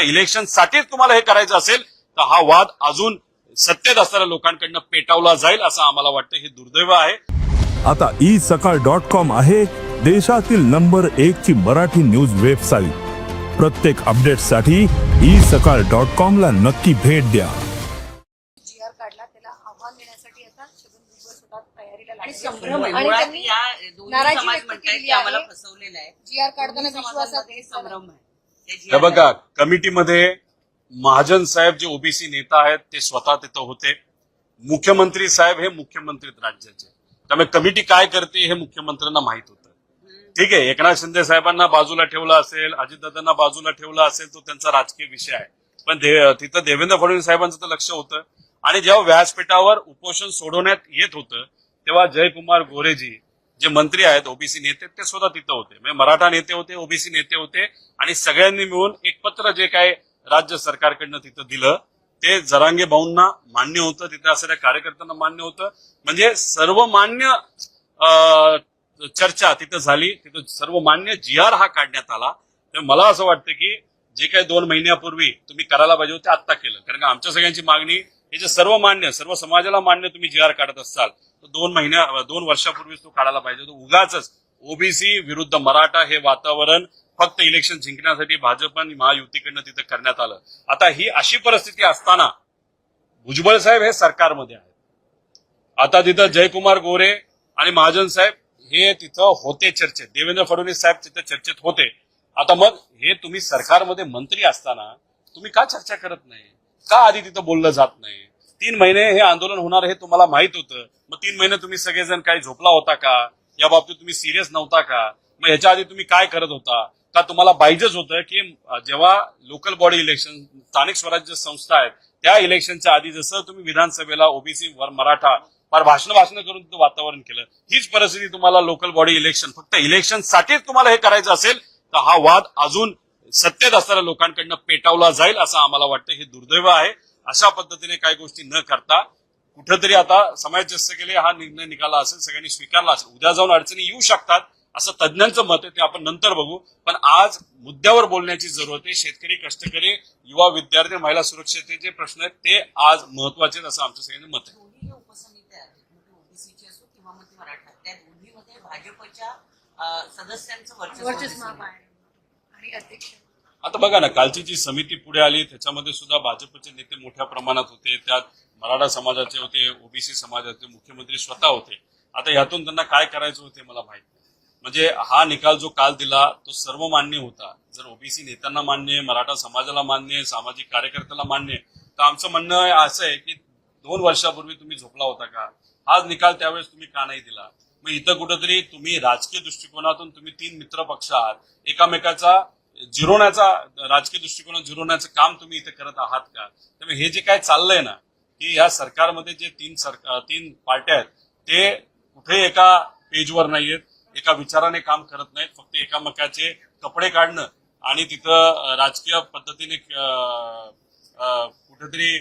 Election साठीच तुम्हाला हे करायचं असेल तर हा वाद अजून सत्तेत असणाऱ्या लोकांकडनं पेटावला जाईल असं आम्हाला वाटतं. हे दुर्दैव आहे. आता ई सकाळ डॉट कॉम आहे देशातील नंबर एक ची मराठी न्यूज वेबसाईट. प्रत्येक अपडेटसाठी ई सकाळ डॉट कॉम ला नक्की भेट द्या. नाराजी समाज व्यक्त केली आहे. जी आर काढताना विश्वासात संभ्रम आहे. हे बघा कमिटीमध्ये महाजन साहेब जे ओबीसी नेता आहेत ते स्वतः तिथं होते. मुख्यमंत्री साहेब हे मुख्यमंत्री राज्याचे. त्यामुळे कमिटी काय करते हे मुख्यमंत्र्यांना माहीत होतं. ठीक आहे एकनाथ शिंदे साहेबांना बाजूला ठेवलं असेल अजितदादांना बाजूला ठेवलं असेल तो त्यांचा राजकीय विषय आहे. पण तिथं देवेंद्र फडणवीस साहेबांचं तर लक्ष होतं. आणि जेव्हा व्यासपीठावर उपोषण सोडवण्यात येत होतं तेव्हा जयकुमार गोरेजी जे मंत्री आहेत ओबीसी नेते ते सुद्धा तिथं होते. म्हणजे मराठा नेते होते ओबीसी नेते होते आणि सगळ्यांनी मिळून एक पत्र जे काय राज्य सरकारकडनं तिथं दिलं ते जरांगे भाऊंना मान्य होतं. तिथे असणाऱ्या कार्यकर्त्यांना मान्य होतं. म्हणजे सर्वमान्य अं, चर्चा तिथं झाली. तिथं सर्वमान्य जी आर हा काढण्यात आला. तर मला असं वाटतं की जे काही दोन महिन्यापूर्वी तुम्ही करायला पाहिजे होते आत्ता केलं. कारण का आमच्या सगळ्यांची मागणी हे जे सर्व मान्य सर्व समाजाला मान्य तुम्ही जी आर काढत असाल दोन महिन्या दोन वर्षापूर्वीच तो काढायला पाहिजे होता. उगाच ओबीसी विरुद्ध मराठा हे वातावरण फक्त इलेक्शन जिंकण्यासाठी भाजप आणि महायुतीकडनं तिथं करण्यात आलं. आता ही अशी परिस्थिती असताना भुजबळ साहेब हे सरकारमध्ये आहेत. आता तिथं जयकुमार गोरे आणि महाजन साहेब हे तिथं होते चर्चेत. देवेंद्र फडणवीस साहेब तिथं चर्चेत होते. आता मग हे तुम्ही सरकारमध्ये मंत्री असताना तुम्ही का चर्चा करत नाही? का आधी तिथं बोललं जात नाही? तीन महिने हे आंदोलन होणार हे तुम्हाला माहीत होतं. मग तीन महिने तुम्ही सगळेजण काही झोपला होता का? या बाबतीत तुम्ही सिरियस नव्हता का? मग ह्याच्या आधी तुम्ही काय करत होता? का तुम्हाला पाहिजेच होतं की जेव्हा लोकल बॉडी इलेक्शन स्थानिक स्वराज्य संस्था आहेत त्या इलेक्शनच्या आधी जसं तुम्ही विधानसभेला ओबीसी वर मराठा फार भाषण भाषण करून तिथं वातावरण केलं हीच परिस्थिती तुम्हाला लोकल बॉडी इलेक्शन फक्त इलेक्शनसाठीच तुम्हाला हे करायचं असेल तर हा वाद अजून सत्तेत असणाऱ्या लोकांकडनं पेटावला जाईल असं आम्हाला वाटतं. हे दुर्दैव आहे. अशा पद्धतीने काही गोष्टी न करता कुठंतरी आता समाज जसं केले हा निर्णय निघाला असेल सगळ्यांनी स्वीकारला असेल. उद्या जाऊन अडचणी येऊ शकतात असं तज्ज्ञांचं मत आहे ते आपण नंतर बघू. पण आज मुद्द्यावर बोलण्याची जरूरत आहे. शेतकरी कष्टकरी युवा विद्यार्थी महिला सुरक्षतेचे प्रश्न आहेत ते आज महत्त्वाचे आहेत असं आमच्या सगळ्यांचं मत आहे. भाजपच्या सदस्यांचं वर्चस्व आणि अध्यक्ष. आता बघा ना कालची जी समिती पुढे आली त्याच्यामध्ये सुद्धा भाजपचे नेते मोठ्या प्रमाणात होते. त्यात मराठा समाजाचे होते ओबीसी समाजाचे मुख्यमंत्री स्वतः होते. आता यातून त्यांना काय करायचं होते मला माहीत नाही. म्हणजे हा निकाल जो काल दिला तो सर्व मान्य होता. जर ओबीसी नेत्यांना मान्य आहे मराठा समाजाला मान्य आहे सामाजिक कार्यकर्त्याला मान्य आहे तर आमचं म्हणणं असं आहे की दोन वर्षापूर्वी तुम्ही झोपला होता का? हाच निकाल त्यावेळेस तुम्ही का नाही दिला? मग इथं कुठंतरी तुम्ही राजकीय दृष्टिकोनातून तुम्ही तीन मित्र पक्ष आहात. एकामेकाचा झिरवण्याचा राजकीय दृष्टिकोनात झिरवण्याचं काम तुम्ही इथे करत आहात का? त्यामुळे हे जे काय चाललंय ना की या सरकारमध्ये जे तीन सरकार तीन पार्ट्या आहेत ते कुठे एका पेजवर नाहीयेत एका विचाराने काम करत नाहीत फक्त एकामेकाचे कपडे काढणं आणि तिथं राजकीय पद्धतीने कुठेतरी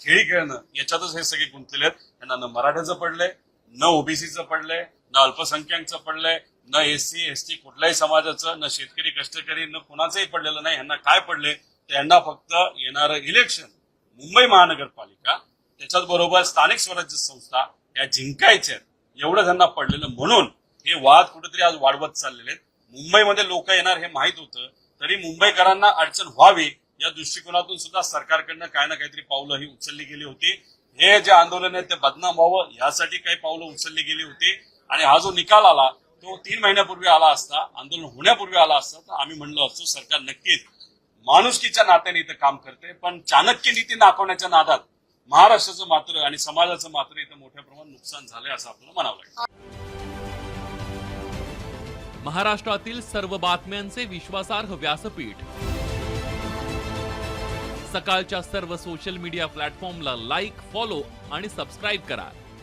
खेळी खेळणं याच्यातच हे सगळे गुंतलेले आहेत. त्यांना न मराठ्याचं पडलंय न ओबीसीचं पडलंय ना अल्पसंख्याकचं पडलंय न एससी एसटी कुठल्याही समाजाचं न शेतकरी कष्टकरी न कुणाचंही पडलेलं नाही. यांना काय पडले त्यांना फक्त येणारं इलेक्शन मुंबई महानगरपालिका त्याच्याच बरोबर स्थानिक स्वराज्य संस्था या जिंकायच्या एवढं त्यांना पडलेलं म्हणून हे वाद कुठेतरी आज वाढवत चाललेले आहेत. मुंबईमध्ये लोक येणार हे माहीत होतं तरी मुंबईकरांना अडचण व्हावी या दृष्टिकोनातून सुद्धा सरकारकडनं काय ना काहीतरी पावलं ही उचलली गेली होती. हे जे आंदोलन आहे ते बदनाम व्हावं यासाठी काही पावलं उचलली गेली होती. आणि हा जो निकाल आला तो तीन महिन्यापूर्वी आला असता आंदोलन होण्यापूर्वी आला असता तर आम्ही म्हणलो असतो सरकार नक्कीच माणुसकीच्या नात्याने इथं काम करते पण चाणक्य नीती दाखवण्याच्या नादात महाराष्ट्राचं मात्र आणि समाजाचं मात्र इथं मोठ्या प्रमाणात नुकसान झालंय असं आपल्याला म्हणावं लागेल. महाराष्ट्रातील सर्व बातम्यांचे विश्वासार्ह व्यासपीठ. सकाळच्या सर्व सोशल मीडिया प्लॅटफॉर्मला लाईक फॉलो आणि सबस्क्राईब करा.